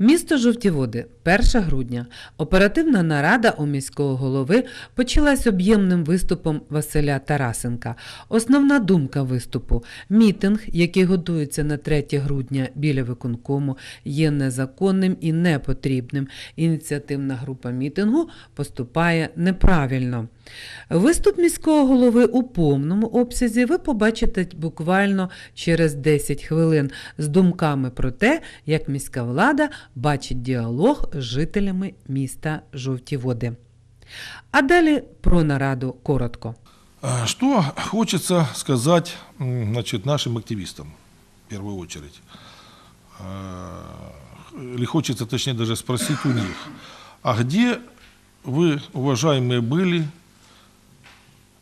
Місто Жовті Води, 1 грудня. Оперативна нарада у міського голови почалась об'ємним виступом Василя Тарасенка. Основна думка виступу мітинг, який готується на 3 грудня біля виконкому, є незаконним і непотрібним. Ініціативна група мітингу поступає неправильно. Виступ міського голови у повному обсязі ви побачите буквально через 10 хвилин з думками про те, як міська влада бачить діалог з жителями міста Жовті Води. А далі про нараду коротко. А, Что хочется сказать м, значит, нашим активистам, в первую очередь. А, Или хочется, точнее, даже спросить у них, а где вы, уважаемые, были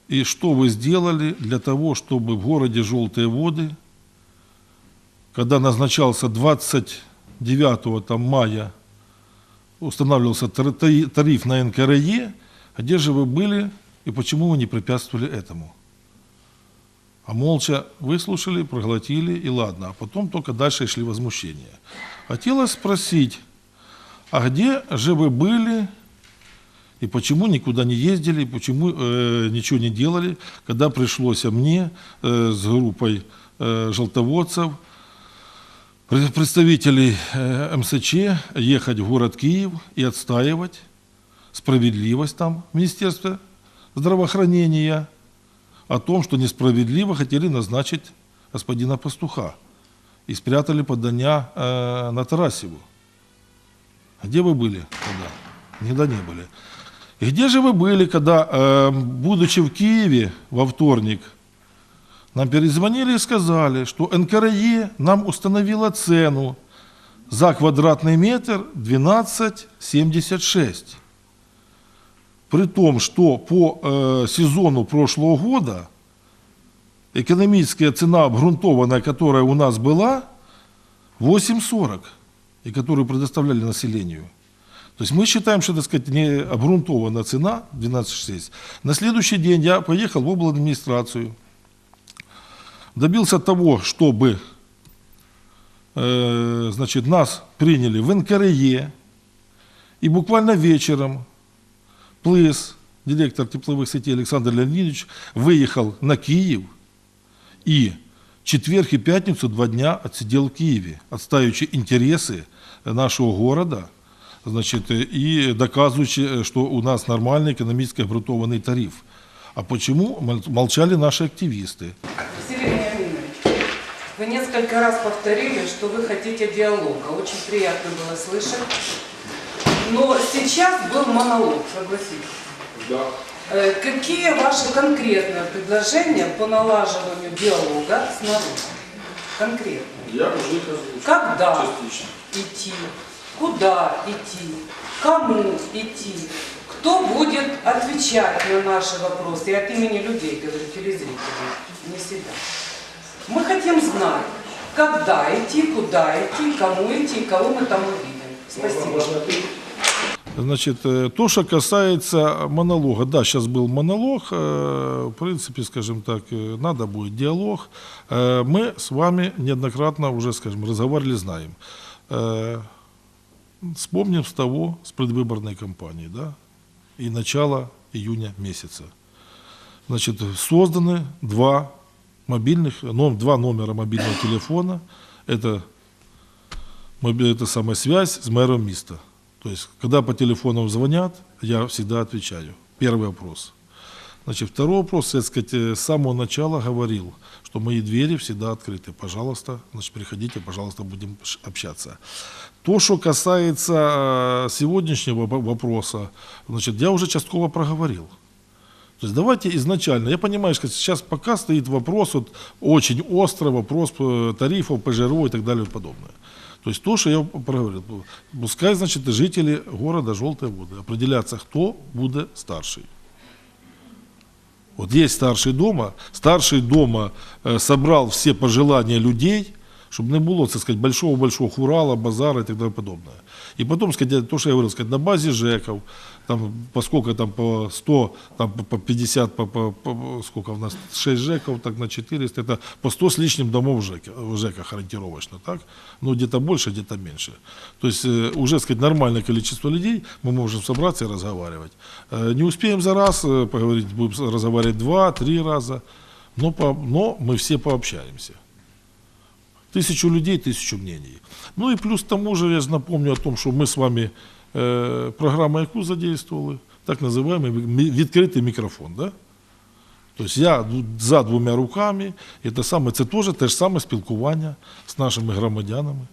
и что вы сделали для того, чтобы в городе Желтые воды, когда назначался 29 там, мая, устанавливался тариф на НКРЕ, где же вы были и почему вы не препятствовали этому? А молча выслушали, проглотили и ладно, а потом только дальше шли возмущения. Хотелось спросить, а где же вы были и почему никуда не ездили, почему э, ничего не делали, когда пришлось мне э, с группой э, желтоводцев, пре- представителей э, МСЧ ехать в город Киев и отстаивать справедливость там в здравоохранения о том, что несправедливо хотели назначить господина Пастуха и спрятали подання э, на Тарасеву. Где вы были тогда? Никогда не были. Где же вы были, когда, э, будучи в Киеве во вторник, нам перезвонили и сказали, что НКРЕ нам установила цену за квадратный метр 12,76. При том, что по э, сезону прошлого года экономическая цена обґрунтованная, которая у нас была, 8,40, и которую предоставляли населению. То есть мы считаем, что, так сказать, не обґрунтованная цена 12,6. На следующий день я поехал в администрацию, добился того, чтобы э, значит, нас приняли в НКРЕ, и буквально вечером Плыс, директор тепловых сетей Александр Леонидович, выехал на Киев и четверг и пятницу два дня отсидел в Киеве, отстаивающий интересы нашего города, значит, и доказывающий, что у нас нормальный экономически обґрунтованный тариф. А почему мол- молчали наши активисты? Василий Вениаминович, вы несколько раз повторили, что вы хотите диалога. Очень приятно было слышать. Но сейчас был монолог, согласитесь. Да. Э, Какие ваши конкретные предложения по налаживанию диалога с народом? Конкретно. Я уже их озвучил. Когда Частично. идти? Куда идти? Кому идти? Кто будет отвечать на наши вопросы? Я от имени людей говорю, телезрителей, не себя. Мы хотим знать, когда идти, куда идти, кому идти, кого мы там увидим. Спасибо. Значит, э, то, что касается монолога, да, сейчас был монолог, э, в принципе, скажем так, э, надо будет диалог. Мы с вами неоднократно уже, скажем, разговаривали, знаем. Вспомним с того, с предвыборной кампании, да, и начала июня месяца. Значит, созданы два мобильных, ном- два номера мобильного телефона. Это это самая связь с мэром Миста. То есть, когда по телефонам звонят, я всегда отвечаю. Первый вопрос. Значит, второй вопрос, я, сказать, э, с самого начала говорил, что мои двери всегда открыты. Пожалуйста, значит, приходите, пожалуйста, будем общаться. То, что касается э, сегодняшнего во- вопроса, значит, я уже частково проговорил. То есть давайте изначально, я понимаю, что сейчас пока стоит вопрос, вот, очень острый вопрос э, тарифов, ПЖРО и так далее и подобное. То есть то, что я проговорил, пускай, значит, жители города Желтые воды определяться, кто будет старший. Вот есть старший дома, старший дома э, собрал все пожелания людей, Чтобы не было, так сказать, большого-большого хурала, базара и так далее подобное. И потом, сказать, то, что я говорил, сказать, на базе ЖЭКов, там, по сколько там, по 100, там, по- по 50, по, по- по- сколько у нас, 6 ЖЭКов, так, на 400, это по 100 с лишним домов в, ЖЭКе, в ориентировочно, так? Ну, где-то больше, где-то меньше. То есть, э, уже, сказать, нормальное количество людей, мы можем собраться и разговаривать. Э, не успеем за раз э, поговорить, будем разговаривать два, три раза, но, по, но мы все пообщаемся Тысячу людей, тысячу мнений. Ну и плюс к тому же я же напомню о том, что мы с вами э, программу яку задействовали, так называемый ми- відкритий мікрофон. Да? Тобто я ду- за двома руками, і те саме, це теж те ж саме спілкування з нашими громадянами.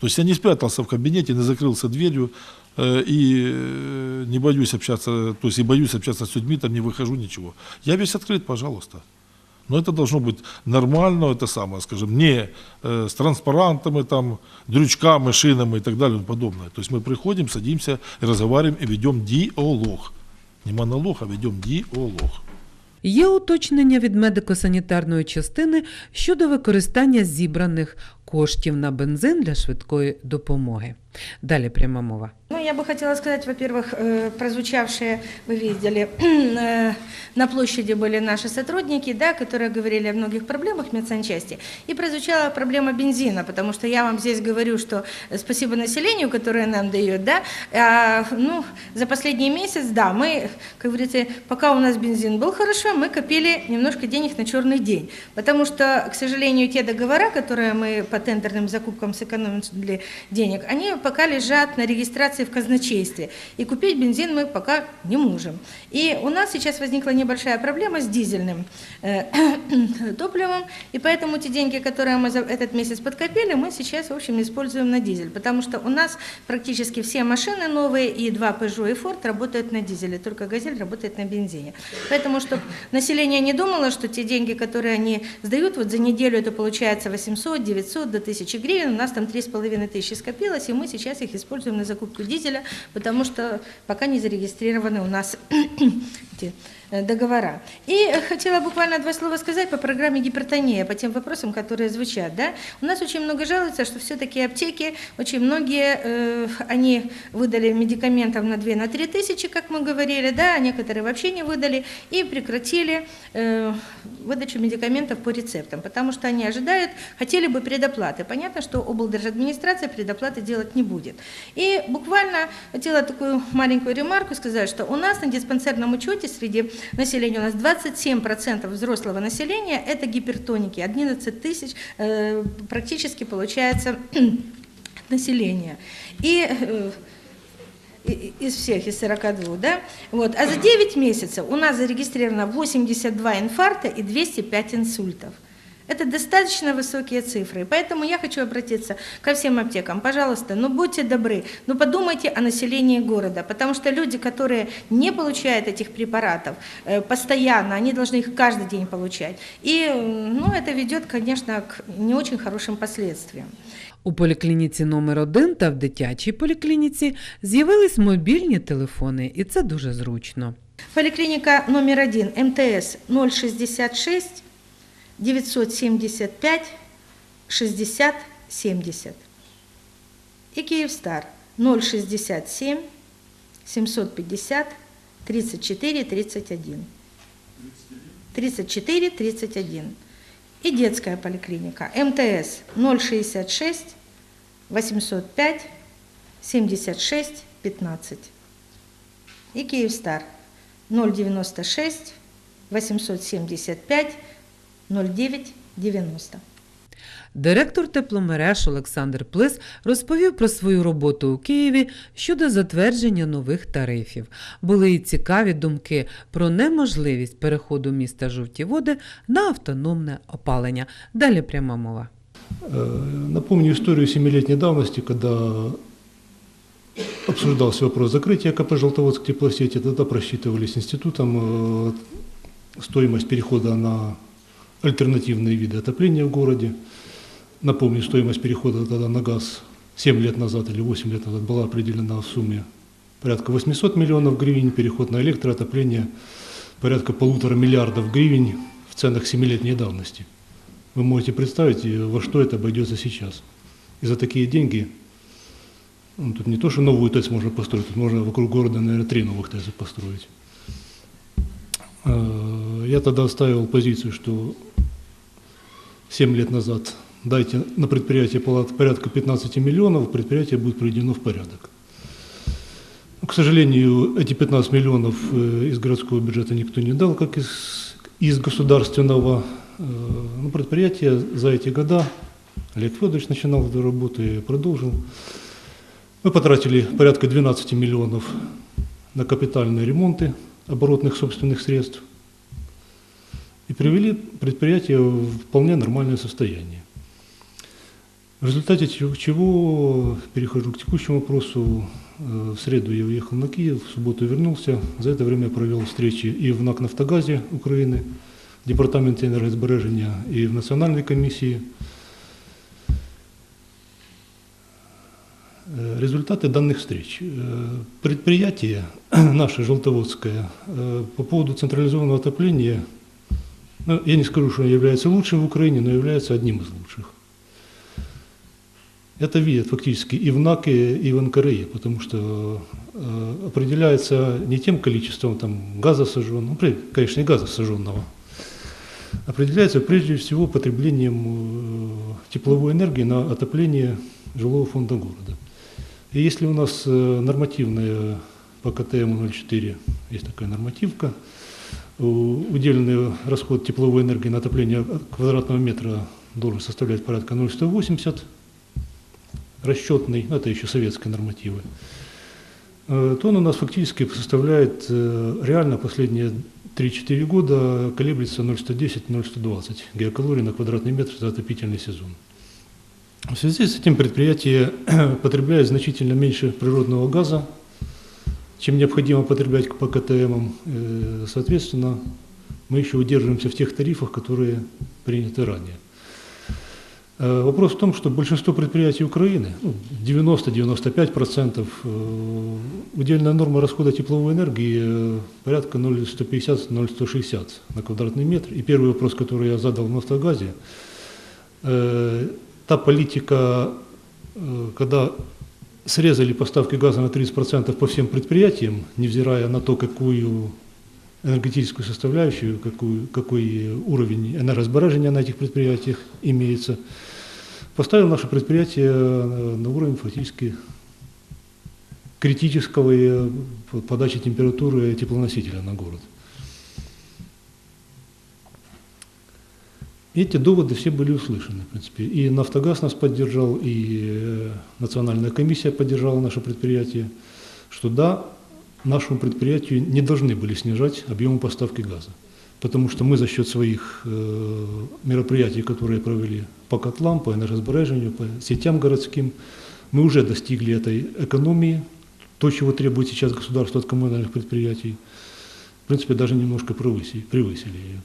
Тобто я не спрятался в кабинете, не закрылся дверью э, и э, не боюсь общаться, то есть и боюсь общаться с людьми, там не выхожу, ничего. Я весь открыт, пожалуйста. Но это должно быть нормально, это самое, скажем, не э, с транспарантами, там, дрючками, шинами и так далее и тому подобное. То есть мы приходим, садимся, и разговариваем и ведем диалог. Не монолог, а ведем диалог. Є уточнення від медико-санітарної частини щодо використання зібраних коштів на бензин для швидкої допомоги. Далі пряма мова. Ну, я бы хотела сказать, во-первых, э, прозвучавшие, вы видели, э, на площади были наши сотрудники, да, которые говорили о многих проблемах медсанчасти. И прозвучала проблема бензина, потому что я вам здесь говорю, что спасибо населению, которое нам дает, да, а, ну, за последний месяц, да, мы, как говорится, пока у нас бензин был хорошо, мы копили немножко денег на черный день, потому что, к сожалению, те договора, которые мы по тендерным закупкам сэкономили денег, они пока лежат на регистрации в казначействе, и купить бензин мы пока не можем. И у нас сейчас возникла небольшая проблема с дизельным э, топливом, и поэтому те деньги, которые мы за этот месяц подкопили, мы сейчас, в общем, используем на дизель, потому что у нас практически все машины новые, и два Peugeot и Ford работают на дизеле, только «Газель» работает на бензине. Поэтому, чтобы население не думало, что те деньги, которые они сдают, вот за неделю это получается 800, 900 до 1000 гривен, у нас там 3,5 тысячи скопилось, и мы сейчас их используем на закупку дизеля, потому что пока не зарегистрированы у нас эти э, договора. И э, хотела буквально два слова сказать по программе гипертония, по тем вопросам, которые звучат. Да? У нас очень много жалуется, что все-таки аптеки, очень многие, э, они выдали медикаментов на 2 на 3 тысячи, как мы говорили, да, а некоторые вообще не выдали, и прекратили э, выдачу медикаментов по рецептам, потому что они ожидают, хотели бы предоплаты. Понятно, что облдержадминистрация предоплаты делать не будет. И буквально хотела такую маленькую ремарку сказать, что у нас на диспансерном учете среди населения, у нас 27% взрослого населения – это гипертоники, 11 тысяч э, практически получается населения. Э, и- из всех, из 42, да? Вот. А за 9 месяцев у нас зарегистрировано 82 инфаркта и 205 инсультов. Это достаточно высокие цифры. Поэтому я хочу обратиться ко всем аптекам. Пожалуйста, ну будьте добры, ну подумайте о населении города, потому что люди, которые не получают этих препаратов э, постоянно, они должны их каждый день получать. И э, ну, это ведет, конечно, к не очень хорошим последствиям. У поліклініці номер 1 та в дитячій поліклініці з'явились мобільні телефони, і це дуже зручно. Поликлиника номер один МТС 066 975 60 70. И Киевстар 067 750 34 31. 34 31. И детская поликлиника МТС 066 805 76 15. И Киевстар 096 875 09 90. Директор тепломереж Олександр Плис розповів про свою роботу у Києві щодо затвердження нових тарифів. Були і цікаві думки про неможливість переходу міста Жовті Води на автономне опалення. Далі пряма мова. Э, Напомню историю семилетней давности, когда обсуждался вопрос закрытия КП «Желтоводск теплосети». Тогда просчитывались институтом э, стоимость перехода на альтернативные виды отопления в городе. Напомню, стоимость перехода тогда на газ 7 лет назад или 8 лет назад была определена в сумме порядка 800 миллионов гривен, переход на электроотопление порядка полутора миллиардов гривен в ценах семилетней давности. Вы можете представить, во что это обойдется сейчас. И за такие деньги, ну, тут не то, что новую ТЭЦ можно построить, тут можно вокруг города, наверное, три новых ТЭЦ построить. Э, Я тогда оставил позицию, что 7 лет назад дайте на предприятие порядка 15 миллионов, предприятие будет приведено в порядок. Ну, К сожалению, эти 15 миллионов э, из городского бюджета никто не дал, как из, из государственного. Э, Ну, предприятие за эти года, Олег Федорович начинал эту работу и продолжил. Мы потратили порядка 12 миллионов на капитальные ремонты оборотных собственных средств и привели предприятие в вполне нормальное состояние. В результате чего- перехожу к текущему вопросу, э, в среду я уехал на Киев, в субботу вернулся. За это время провел встречи и в НАК «Нафтогазе» Украины, в Департаменте энергосбережения и в Национальной комиссии. Э, Результаты данных встреч. Э, Предприятие наше желтоводское по поводу централизованного отопления, ну, я не скажу, что является лучшим в Украине, но является одним из лучших. Это видят фактически и в НАКе, и в НКРЕ, потому что э, определяется не тем количеством там, газа сожженного, ну, конечно, и газа сожженного, определяется прежде всего потреблением э, тепловой энергии на отопление жилого фонда города. И если у нас э, нормативная по КТМ 04, есть такая нормативка, удельный расход тепловой энергии на отопление квадратного метра должен составлять порядка 0,180, расчетный, ну, это еще советские нормативы, э, то он у нас фактически составляет э, реально последние 3-4 года колеблется 0,110-0,120 геокалорий на квадратный метр за отопительный сезон. В связи с этим предприятие потребляет значительно меньше природного газа, чем необходимо потреблять по КТМ. Э, Соответственно, мы еще удерживаемся в тех тарифах, которые приняты ранее. Э, Вопрос в том, что большинство предприятий Украины, ну, 90-95%, э, удельная норма расхода тепловой энергии э, порядка 0,150-0,160 на квадратный метр. И первый вопрос, который я задал в «Нафтогазе», э, та политика, э, когда срезали поставки газа на 30% по всем предприятиям, невзирая на то, какую энергетическую составляющую, какую, какой уровень энергосбережения на этих предприятиях имеется, поставил наше предприятие э, на уровень фактически критического э, подачи температуры теплоносителя на город. Эти доводы все были услышаны, в принципе. И «Нафтогаз» нас поддержал, и э, Национальная комиссия поддержала наше предприятие, что да, нашему предприятию не должны были снижать объемы поставки газа. Потому что мы за счет своих э, мероприятий, которые провели по котлам, по энергосбережению, по сетям городским, мы уже достигли этой экономии, то, чего требует сейчас государство от коммунальных предприятий. В принципе, даже немножко превысили, превысили ее.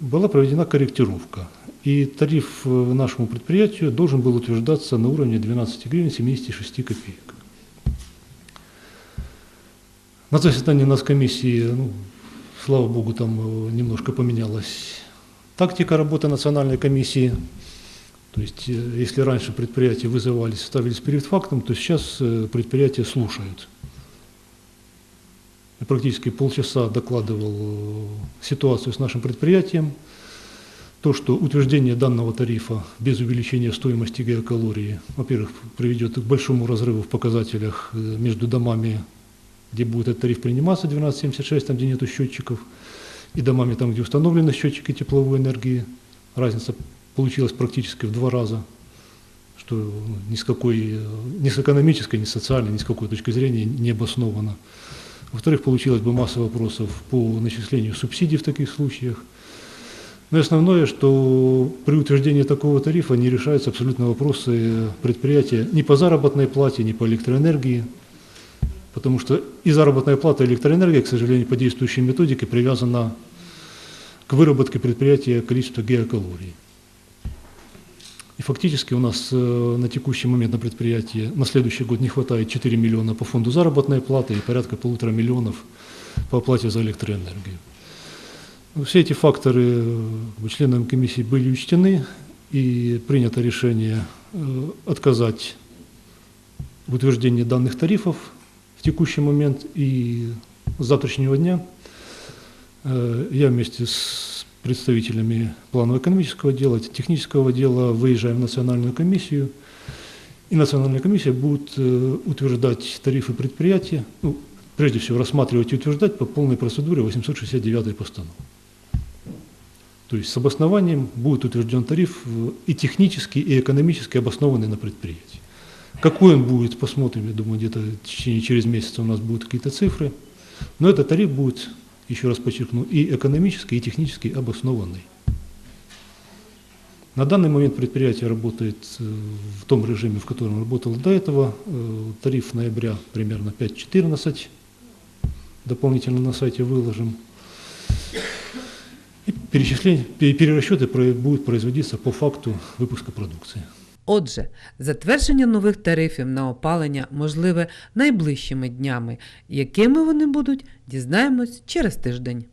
Была проведена корректировка, и тариф э, нашему предприятию должен был утверждаться на уровне 12 гривен 76 копеек. На заседании нас комиссии, ну, слава богу, там э, немножко поменялась тактика работы национальной комиссии. То есть, э, если раньше предприятия вызывались, ставились перед фактом, то сейчас предприятия слушают. Практически полчаса докладывал э, ситуацию с нашим предприятием, то, что утверждение данного тарифа без увеличения стоимости геокалории, во-первых, приведет к большому разрыву в показателях э, между домами, где будет этот тариф приниматься, 1276, там, где нету счетчиков, и домами, там, где установлены счетчики тепловой энергии. Разница получилась практически в два раза, что ну, ни с какой, э, ни с экономической, ни с социальной, ни с какой точки зрения не обосновано. Во-вторых, получилось бы масса вопросов по начислению субсидий в таких случаях. Но и основное, что при утверждении такого тарифа не решаются абсолютно вопросы предприятия ни по заработной плате, ни по электроэнергии, потому что и заработная плата, и электроэнергия, к сожалению, по действующей методике привязана к выработке предприятия количества геокалорий. И фактически у нас э, на текущий момент на предприятии на следующий год не хватает 4 миллиона по фонду заработной платы и порядка полутора миллионов по оплате за электроэнергию. Все эти факторы э, членами комиссии были учтены, и принято решение э, отказать в утверждении данных тарифов в текущий момент. И с завтрашнего дня я вместе с представителями планово-экономического дела, технического дела выезжаем в национальную комиссию, и национальная комиссия будет э, утверждать тарифы предприятия, ну, прежде всего рассматривать и утверждать по полной процедуре 869 постановки. То есть с обоснованием будет утвержден тариф э, и технически, и экономически обоснованный на предприятии. Какой он будет, посмотрим, я думаю, где-то в течение через месяц у нас будут какие-то цифры. Но этот тариф будет, еще раз подчеркну, и экономически, и технически обоснованный. На данный момент предприятие работает э, в том режиме, в котором работало до этого. Э, Тариф ноября примерно 5.14. Дополнительно на сайте выложим. И перерасчеты будут производиться по факту выпуска продукции. Отже, затвердження нових тарифів на опалення можливе найближчими днями. Якими вони будуть, дізнаємось через тиждень.